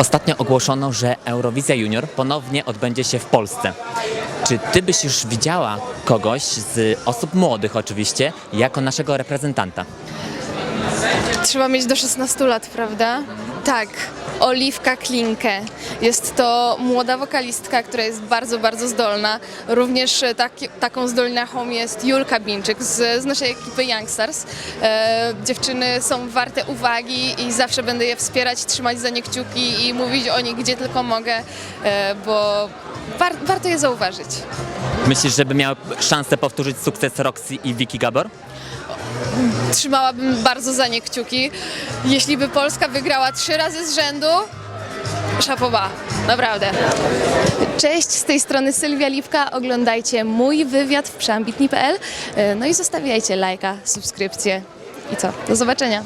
Ostatnio ogłoszono, że Eurowizja Junior ponownie odbędzie się w Polsce. Czy ty byś już widziała kogoś z osób młodych oczywiście, jako naszego reprezentanta? Trzeba mieć do 16 lat, prawda? Tak, Oliwka Klinkę. Jest to młoda wokalistka, która jest bardzo, bardzo zdolna. Również e, taki, taką zdolnachą jest Julka Binczyk z, z naszej ekipy Youngstars. E, dziewczyny są warte uwagi i zawsze będę je wspierać, trzymać za nie kciuki i mówić o nich gdzie tylko mogę, e, bo war, warto je zauważyć. Myślisz, żeby miał szansę powtórzyć sukces Roxy i Vicky Gabor? Trzymałabym bardzo za nie kciuki. Jeśli by Polska wygrała trzy razy z rzędu, szapoba, naprawdę. Cześć, z tej strony Sylwia Lipka. Oglądajcie mój wywiad w przeambitni.pl. No i zostawiajcie lajka, subskrypcję. I co? Do zobaczenia.